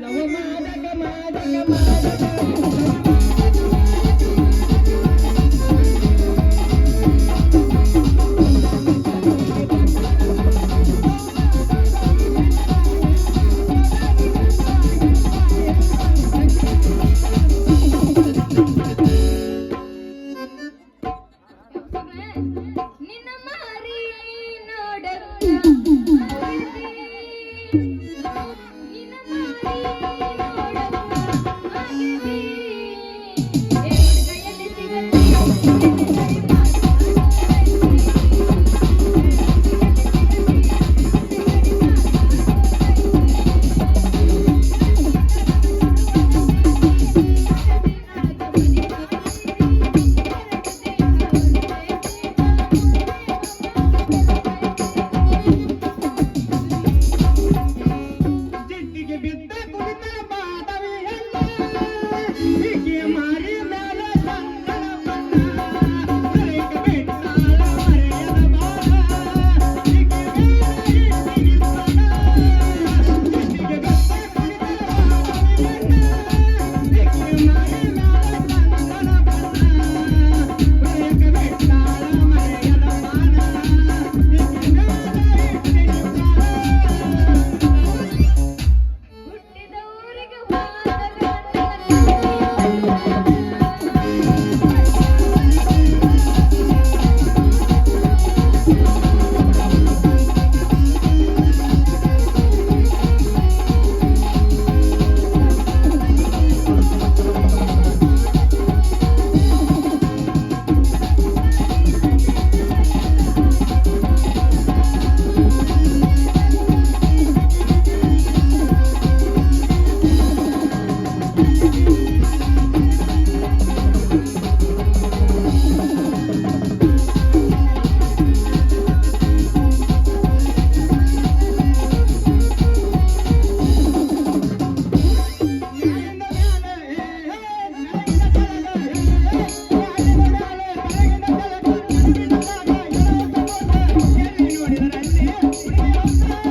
लव मादक मादक मादक Thank you.